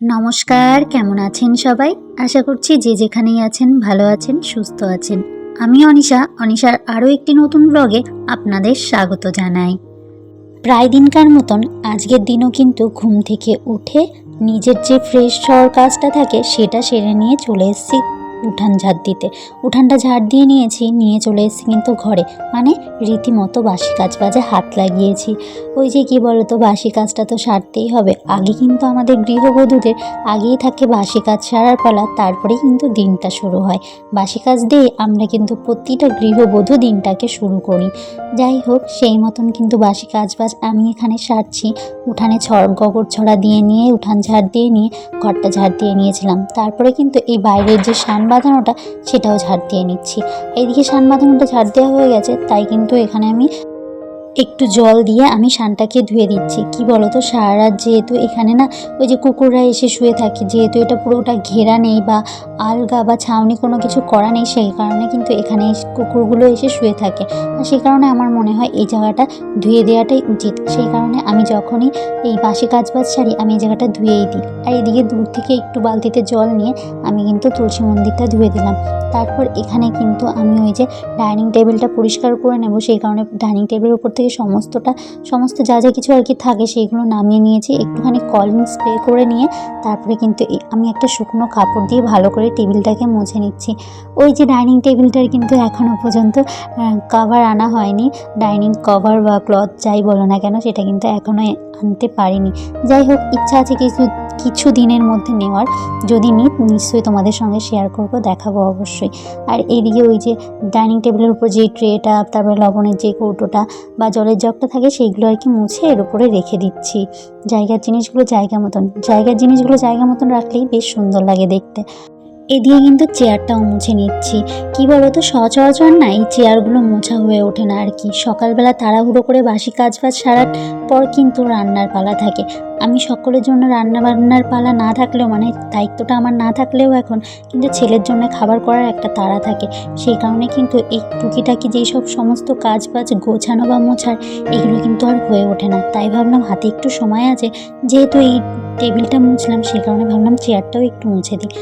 নমস্কার, কেমন আছেন সবাই? আশা করছি যে যেখানেই আছেন, ভালো আছেন, সুস্থ আছেন। আমি অনিশা, অনিশার আরও একটি নতুন ব্লগে আপনাদের স্বাগত জানাই। প্রায় দিনকার মতন আজকের দিনও কিন্তু ঘুম থেকে উঠে নিজের যে ফ্রেশ হওয়ার কাজটা থাকে, সেটা সেরে নিয়ে চলে এসেছি উঠান ঝাড় দিতে। উঠানটা ঝাড় দিয়ে নিয়েছি, নিয়ে চলে এসেছি কিন্তু ঘরে। মানে রীতিমতো বাসি কাজ বাজে হাত লাগিয়েছি। ওই যে কি বলতো বাসি কাজটা তো সারতেই হবে। আগে কিন্তু আমাদের গৃহবধূদের আগেই থাকে বাসি কাজ সারার পালা, তারপরেই কিন্তু দিনটা শুরু হয়। বাসি কাজ দিয়ে আমরা কিন্তু প্রতিটা গৃহবধূ দিনটাকে শুরু করি। যাই হোক, সেই মতন কিন্তু বাসি কাজ বাজ আমি এখানে সারছি। উঠানে ছড়, গোবর ছড়া দিয়ে নিয়ে, উঠান ঝাড় দিয়ে নিয়ে, ঘরটা ঝাড় দিয়ে নিয়েছিলাম। তারপরে কিন্তু এই বাইরের যে সান বাঁধানোটা, সেটাও ঝাড় দিয়ে নিচ্ছি। এইদিকে সান বাঁধানোটা ঝাড় দেওয়া হয়ে গেছে, তাই কিন্তু এখানে আমি একটু জল দিয়ে আমি সানটাকে ধুয়ে দিচ্ছি। কি বলো তো সারা রাত যেহেতু এখানে না, ওই যে কুকুররা এসে শুয়ে থাকে, যেহেতু এটা পুরোটা ঘেরা নেই বা আলগা বা ছাউনি কোনো কিছু করা নেই, সেই কারণে কিন্তু এখানে কুকুরগুলো এসে শুয়ে থাকে। আর সেই কারণে আমার মনে হয় এই জায়গাটা ধুয়ে দেওয়াটাই উচিত। সেই কারণে আমি যখনই এই বাসি কাজ বাজ সারি, আমি এই জায়গাটা ধুয়েই দিই। আর এদিকে দূর থেকে একটু বালতিতে জল নিয়ে আমি কিন্তু তুলসী মন্দিরটা ধুয়ে দিলাম। তারপর এখানে কিন্তু আমি ওই যে ডাইনিং টেবিলটা পরিষ্কার করে নেব, সেই কারণে ডাইনিং টেবিলের উপর থেকে সমস্তটা সমস্ত যা যা কিছু আর কি থাকে সেইগুলো নামিয়ে নিয়েছি। একটুখানি কলিং স্প্রে করে নিয়ে তারপরে কিন্তু আমি একটা শুকনো কাপড় দিয়ে ভালো করে টেবিলটাকে মুছে নিচ্ছি। ওই যে ডাইনিং টেবিলটার কিন্তু এখনও পর্যন্ত কভার আনা হয়নি। ডাইনিং কভার বা ক্লথ যাই বলো না কেন সেটা কিন্তু এখনও আনতে পারিনি। যাই হোক ইচ্ছা আছে কিছু কিছু দিনের মধ্যে নেওয়ার। যদি নিই নিশ্চয়ই তোমাদের সঙ্গে শেয়ার করব, দেখাবো অবশ্যই। আর এদিকে ওই যে ডাইনিং টেবিলের উপর যে ট্রেটা তারপরে লবণের যে কৌটোটা বা জলের জগটা থাকে, সেইগুলো আর কি মুছে এর উপরে রেখে দিচ্ছি। জায়গার জিনিসগুলো জায়গা মতন। জায়গার জিনিসগুলো জায়গা মতন রাখলেই বেশ সুন্দর লাগে দেখতে। এদিকে কিন্তু চেয়ারটাও মুছে নিচ্ছি। কি বলতো, সচরাচর না এই চেয়ারগুলো মোছা হয়ে ওঠে না আর কি। সকালবেলা তাড়াহুড়ো করে বাসি কাজ বাজ সারার পর কিন্তু রান্নার পালা থাকে। আমি সকলের জন্য রান্না বান্নার পালা না থাকলেও মানে দায়িত্বটা আমার না থাকলেও এখন, কিন্তু ছেলের জন্য খাবার করার একটা তাড়া থাকে। সেই কারণে কিন্তু এই টুকিটাকি যেই সব সমস্ত কাজ বাজ গোছানো বা মোছার, এগুলো কিন্তু আর হয়ে ওঠে না। তাই ভাবলাম হাতে একটু সময় আছে, যেহেতু এই টেবিলটা মুছলাম, সেই কারণে ভাবলাম চেয়ারটাও একটু মুছে দিই।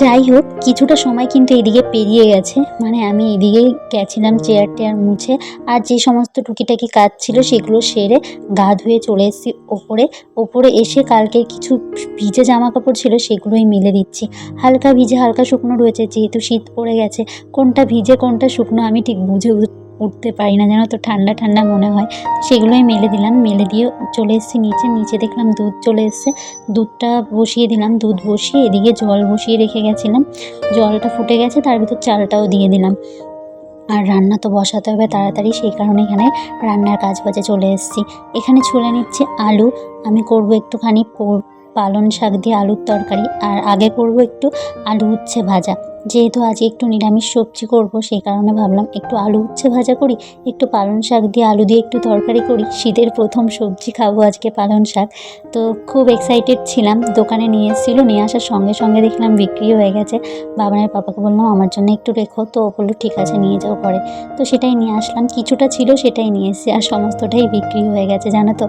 যাই হোক, কিছুটা সময় কিন্তু এদিকে পেরিয়ে গেছে। মানে আমি এদিকে গেছিলাম চেয়ার টেয়ার মুছে, আর যে সমস্ত টুকিটাকি কাজ ছিল সেগুলো সেরে গা ধুয়ে চলে এসেছি ওপরে। ওপরে এসে কালকে কিছু ভিজে জামা কাপড় ছিল সেগুলোই মেলে দিচ্ছি। হালকা ভিজে হালকা শুকনো রয়েছে, যেহেতু শীত পড়ে গেছে। কোনটা ভিজে, কোনটা শুকনো আমি ঠিক বুঝে উঠ- উঠতে পারি না, যেন তো ঠান্ডা ঠান্ডা মনে হয়। সেগুলোই মেলে দিলাম, মেলে দিয়ে চলে এসেছি নিচে নিচে দেখলাম দুধ চলে এসছে। দুধটা বসিয়ে দিলাম, দুধ বসিয়ে এদিকে জল বসিয়ে রেখে গেছিলাম। জলটা ফুটে গেছে, তার ভিতর চালটাও দিয়ে দিলাম। আর রান্না তো বসাতে হবে তাড়াতাড়ি, সেই কারণে এখানে রান্নার কাজ বাজে চলে এসেছি। এখানে ছুলে নিচ্ছে আলু। আমি করব একটুখানি পালন পালং শাক দিয়ে আলুর তরকারি। আর আগে করব একটু আলু উচ্ছে ভাজা। যেহেতু আজকে একটু নিরামিষ সবজি করব, সেই কারণে ভাবলাম একটু আলু উচ্ছে ভাজা করি, একটু পালং শাক দিয়ে আলু দিয়ে একটু তরকারি করি। শীতের প্রথম সবজি খাব আজকে পালং শাক। তো খুব এক্সাইটেড ছিলাম, দোকানে নিয়ে এসেছিল, নিয়ে আসার সঙ্গে সঙ্গে দেখলাম বিক্রি হয়ে গেছে। বাবানের পাপাকে বললাম, আমার জন্য একটু রেখো। তো ও বলল, ঠিক আছে, নিয়ে যাও পরে। তো সেটাই নিয়ে আসলাম। কিছুটা ছিল, সেটাই নিয়ে এসেছি, আর সমস্তটাই বিক্রি হয়ে গেছে, জানো তো।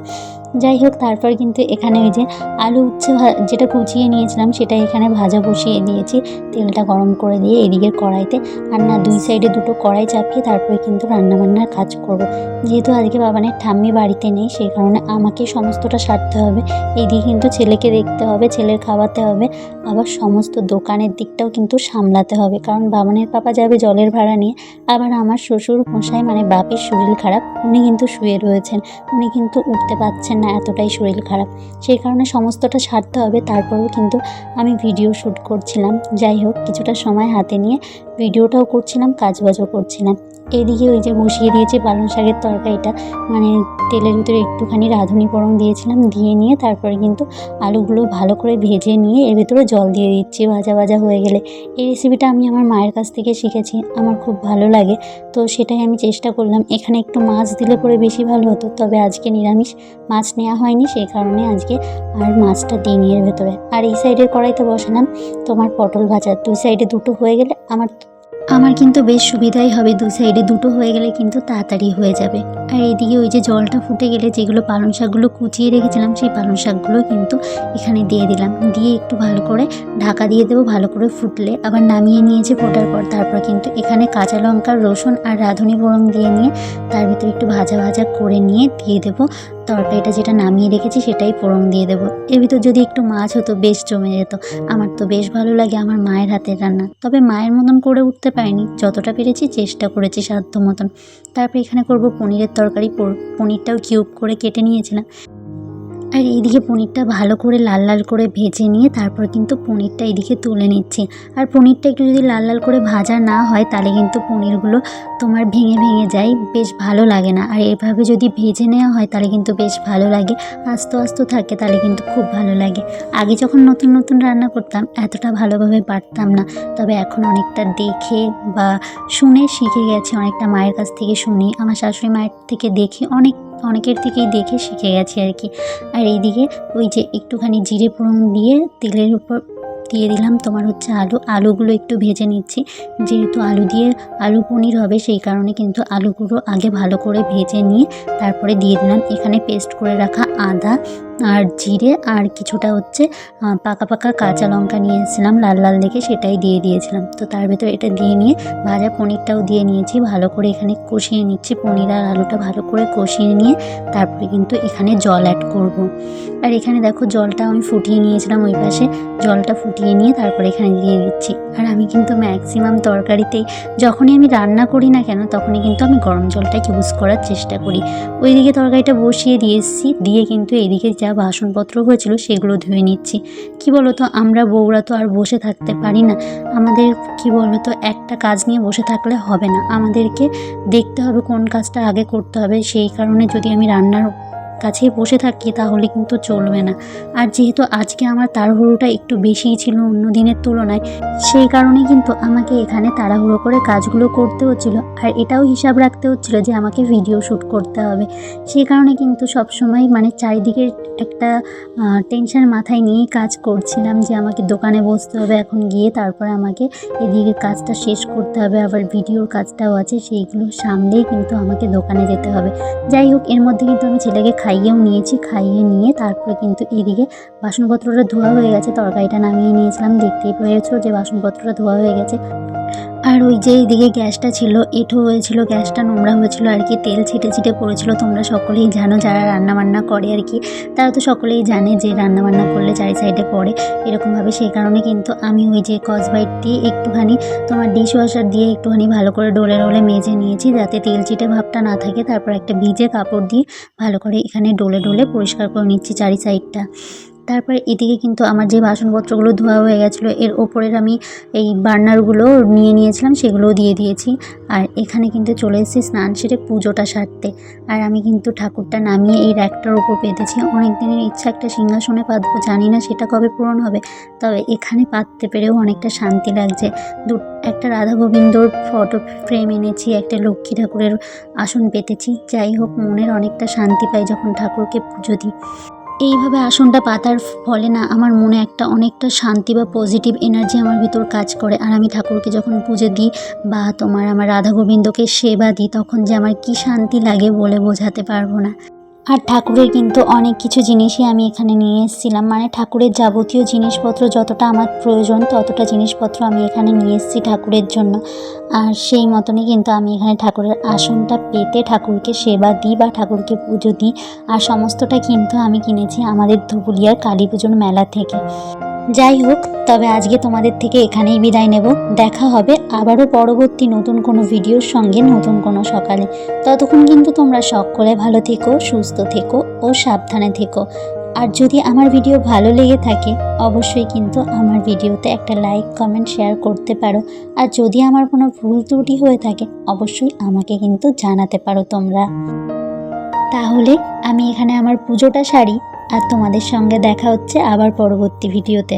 যাই হোক, তারপর কিন্তু এখানে ওই যে আলু উচ্ছে যেটা কুচিয়ে নিয়েছিলাম সেটা এখানে ভাজা বসিয়ে দিয়েছি। তেলটা গরম করে দিয়ে এদিকে কড়াইতে আর না, দুই সাইডে দুটো কড়াই চাপিয়ে তারপরে কিন্তু রান্নাবান্নার কাজ করব। যেহেতু আজকে বাবানের ঠাম্মি বাড়িতে নেই, সেই কারণে আমাকে সমস্তটা সারতে হবে। এইদিকে কিন্তু ছেলেকে দেখতে হবে, ছেলের খাওয়াতে হবে। আবার সমস্ত দোকানের দিকটাও কিন্তু সামলাতে হবে। কারণ বাবানের পাপা যাবে জলের ভাড়া নিয়ে, আবার আমার শ্বশুর মশাই মানে বাপের শরীর খারাপ, উনি কিন্তু শুয়ে রয়েছেন, উনি কিন্তু উঠতে পারছেন না এতটাই শরীর খারাপ। সেই কারণে সমস্তটা সারতে হবে, তারপরেও কিন্তু আমি ভিডিও শ্যুট করছিলাম। যাই হোক, কিছুটা সময় হাতে নিয়ে ভিডিওটাও করছিলাম, কাজবাজও করছিলাম। এদিকে ওই যে বসিয়ে দিয়েছি পালং শাকের তরকারিটা। মানে তেলের ভিতরে একটুখানি রাঁধুনি ফোড়ন দিয়েছিলাম, দিয়ে নিয়ে তারপরে কিন্তু আলুগুলো ভালো করে ভেজে নিয়ে এর ভিতরে জল দিয়ে দিচ্ছি ভাজা ভাজা হয়ে গেলে। এই রেসিপিটা আমি আমার মায়ের কাছ থেকে শিখেছি, আমার খুব ভালো লাগে। তো সেটাই আমি চেষ্টা করলাম, এখানে একটু মাছ দিলে পরে বেশি ভালো হতো, তবে আজকে নিরামিষ, মাছ নেওয়া হয়নি সেই কারণে আজকে আর মাছটা দিইনি এর ভেতরে। আর এই সাইডের কড়াইতে বসালাম তোমার পটল ভাজা, দুই সাইডে দুটো হয়ে গেলে আমার আমার কিন্তু বেশ সুবিধাই হবে, দু সাইডে দুটো হয়ে গেলে কিন্তু তাড়াতাড়ি হয়ে যাবে। আর এদিকে ওই যে জলটা ফুটে গেলে যেগুলো পালং শাকগুলো কুচিয়ে রেখেছিলাম, সেই পালং শাকগুলো কিন্তু এখানে দিয়ে দিলাম। দিয়ে একটু ভালো করে ঢাকা দিয়ে দেবো, ভালো করে ফুটলে। আবার নামিয়ে নিয়েছে ফোটার পর, তারপর কিন্তু এখানে কাঁচা লঙ্কা, রসুন আর রাঁধুনি ফোড়ন দিয়ে নিয়ে তার ভিতরে একটু ভাজা ভাজা করে নিয়ে দিয়ে দেবো। তরকারিটা যেটা নামিয়ে রেখেছি সেটাই ফোড়ন দিয়ে দেবো। এর ভিতর যদি একটু মাছ হতো, বেশ জমে যেত। আমার তো বেশ ভালো লাগে আমার মায়ের হাতের রান্না। তবে মায়ের মতন করে উঠতে পারিনি। যতটা পেরেছি চেষ্টা করেছি সাধ্য মতন। তারপর এখানে করব পনিরের তরকারি। পনিরটাও কিউব করে কেটে নিয়েছিলাম। আর এইদিকে পনিরটা ভালো করে লাল লাল করে ভেজে নিয়ে তারপর কিন্তু পনিরটা এদিকে তুলে নিচ্ছি। আর পনিরটা একটু যদি লাল লাল করে ভাজা না হয় তাহলে কিন্তু পনিরগুলো তোমার ভেঙে ভেঙে যায়, বেশ ভালো লাগে না। আর এভাবে যদি ভেজে নেওয়া হয় তাহলে কিন্তু বেশ ভালো লাগে, আস্তে আস্তে থাকে তাহলে কিন্তু খুব ভালো লাগে। আগে যখন নতুন নতুন রান্না করতাম এতটা ভালোভাবে পারতাম না, তবে এখন অনেকটা দেখে বা শুনে শিখে গেছে, অনেকটা মায়ের কাছ থেকে শুনি, আমার শাশুড়ি মায়ের থেকে দেখি অনেক অনেকের থেকেই দেখে শিখে গেছি আর কি। আর এইদিকে ওই যে একটুখানি জিরে ফোড়ন দিয়ে তেলের উপর দিয়ে দিলাম, তোমার হচ্ছে আলু। আলুগুলো একটু ভেজে নিচ্ছি। যেহেতু আলু দিয়ে আলু পনির হবে, সেই কারণে কিন্তু আলুগুলো আগে ভালো করে ভেজে নিয়ে তারপরে দিয়ে দিলাম। এখানে পেস্ট করে রাখা আদা আর জিরে আর কিছুটা হচ্ছে পাকা পাকা কাঁচা লঙ্কা নিয়ে এসেছিলাম লাল লাল দেখে সেটাই দিয়ে দিয়েছিলাম। তো তার ভেতর এটা দিয়ে নিয়ে ভাজা পনিরটাও দিয়ে নিয়েছি, ভালো করে এখানে কষিয়ে নিচ্ছি। পনির আর আলুটা ভালো করে কষিয়ে নিয়ে তারপরে কিন্তু এখানে জল অ্যাড করব। আর এখানে দেখো জলটা আমি ফুটিয়ে নিয়েছিলাম ওই পাশে, জলটা ফুটিয়ে নিয়ে তারপরে এখানে দিয়ে দিচ্ছি। আর আমি কিন্তু ম্যাক্সিমাম তরকারিতেই, যখনই আমি রান্না করি না কেন, তখনই কিন্তু আমি গরম জলটা ইউজ করার চেষ্টা করি। ওইদিকে তরকারিটা বসিয়ে দিয়ে দিয়ে দিয়ে কিন্তু এদিকে যা বাসনপত্র হয়েছিল সেগুলো ধুয়ে নিচ্ছি। কি বলো তো আমরা বউরা তো আর বসে থাকতে পারি না। আমাদের কি বলো তো একটা কাজ নিয়ে বসে থাকলে হবে না। আমাদেরকে দেখতে হবে কোন কাজটা আগে করতে হবে। সেই কারণে যদি আমি রান্নার কাছে বসে থাকি তাহলে কিন্তু চলবে না। আর যেহেতু আজকে আমার তাড়াহুড়োটা একটু বেশিই ছিল অন্য দিনের তুলনায় সেই কারণে কিন্তু আমাকে এখানে তাড়াহুড়ো করে কাজগুলো করতে হচ্ছিল। আর এটাও হিসাব রাখতে হচ্ছিল যে আমাকে ভিডিও শ্যুট করতে হবে। সেই কারণে কিন্তু সবসময় মানে চারিদিকের একটা টেনশন মাথায় নিয়েই কাজ করছিলাম যে আমাকে দোকানে বসতে হবে, এখন গিয়ে তারপর আমাকে এদিকে কাজটা শেষ করতে হবে, আবার ভিডিওর কাজটাও আছে, সেইগুলো সামলেই কিন্তু আমাকে দোকানে যেতে হবে। যাই হোক, এর মধ্যে কিন্তু আমি ছেলেকে খাইয়েও নিয়েছি, খাইয়ে নিয়ে তারপরে কিন্তু এদিকে বাসনপত্রটা ধোয়া হয়ে গেছে, তরকারিটা নামিয়ে নিয়েছিলাম। দেখতেই পেয়েছ যে বাসনপত্রটা ধোয়া হয়ে গেছে। আর ওই যে এইদিকে গ্যাসটা ছিল, এঁঠো হয়েছিল, গ্যাসটা নোংরা হয়েছিল, আর কি তেল ছিটে ছিটে পড়েছিল। তোমরা সকলেই জানো যারা রান্না বান্না করে আর কি, তারা তো সকলেই জানে যে রান্না বান্না করলে চারি সাইডে পড়ে। এরকমভাবে সেই কারণে কিন্তু আমি ওই যে কসবাইট দিয়ে একটুখানি তোমার ডিশ ওয়াশার দিয়ে একটুখানি ভালো করে ডোলে ডোলে মেজে নিয়েছি, যাতে তেল ছিটে ভাবটা না থাকে। তারপর একটা ভিজে কাপড় দিয়ে ভালো করে এখানে ডোলে ডোলে পরিষ্কার করে নিচ্ছি চারি সাইডটা তারপর এদিকে কিন্তু আমার যে বাসনপত্রগুলো ধোয়া হয়ে গেছিল, এর ওপরের আমি এই বার্নারগুলো নিয়ে নিয়েছিলাম, সেগুলোও দিয়ে দিয়েছি। আর এখানে কিন্তু চলে এসেছি স্নান সেরে পুজোটা সারতে। আর আমি কিন্তু ঠাকুরটা নামিয়ে এই র্যাকটার ওপর পেতেছি অনেক দিনের ইচ্ছা একটা সিংহাসনে পাতবো জানি না সেটা কবে পূরণ হবে, তবে এখানে পাততে পেরেও অনেকটা শান্তি লাগছে। দু, একটা রাধা গোবিন্দর ফটো ফ্রেম এনেছি, একটা লক্ষ্মী ঠাকুরের আসন পেতেছি। যাই হোক, মনের অনেকটা শান্তি পাই যখন ঠাকুরকে পুজো দিই। এইভাবে আসনটা পাতার ফলে না আমার মনে একটা অনেকটা শান্তি বা পজিটিভ এনার্জি আমার ভিতর কাজ করে। আর আমি ঠাকুরকে যখন পুজো দিই বা তোমার আমার রাধা গোবিন্দকে সেবা দিই, তখন যে আমার কি শান্তি লাগে বলে বোঝাতে পারব না। আর ঠাকুরের কিন্তু অনেক কিছু জিনিসই আমি এখানে নিয়ে এসেছিলাম। মানে ঠাকুরের যাবতীয় জিনিসপত্র যতটা আমার প্রয়োজন, ততটা জিনিসপত্র আমি এখানে নিয়ে এসেছি ঠাকুরের জন্য। আর সেই মতনই কিন্তু আমি এখানে ঠাকুরের আসনটা পেতে ঠাকুরকে সেবা দিই বা ঠাকুরকে পুজো দিই। আর সমস্তটা কিন্তু আমি কিনেছি আমাদের ধুপুলিয়ার কালী পুজোর মেলা থেকে। যাই হোক, তবে আজকে তোমাদের থেকে এখানেই বিদায় নেব। দেখা হবে আবারও পরবর্তী নতুন কোনো ভিডিওর সঙ্গে নতুন কোনো সকালে। ততক্ষণ কিন্তু তোমরা সকলে ভালো থেকো, সুস্থ থেকো ও সাবধানে থেকো। আর যদি আমার ভিডিও ভালো লেগে থাকে, অবশ্যই কিন্তু আমার ভিডিওতে একটা লাইক, কমেন্ট, শেয়ার করতে পারো। আর যদি আমার কোনো ভুল ত্রুটি হয়ে থাকে, অবশ্যই আমাকে কিন্তু জানাতে পারো তোমরা। তাহলে আমি এখানে আমার পুজোটা সারি। আর তোমাদের সঙ্গে দেখা হচ্ছে আবার পরবর্তী ভিডিওতে।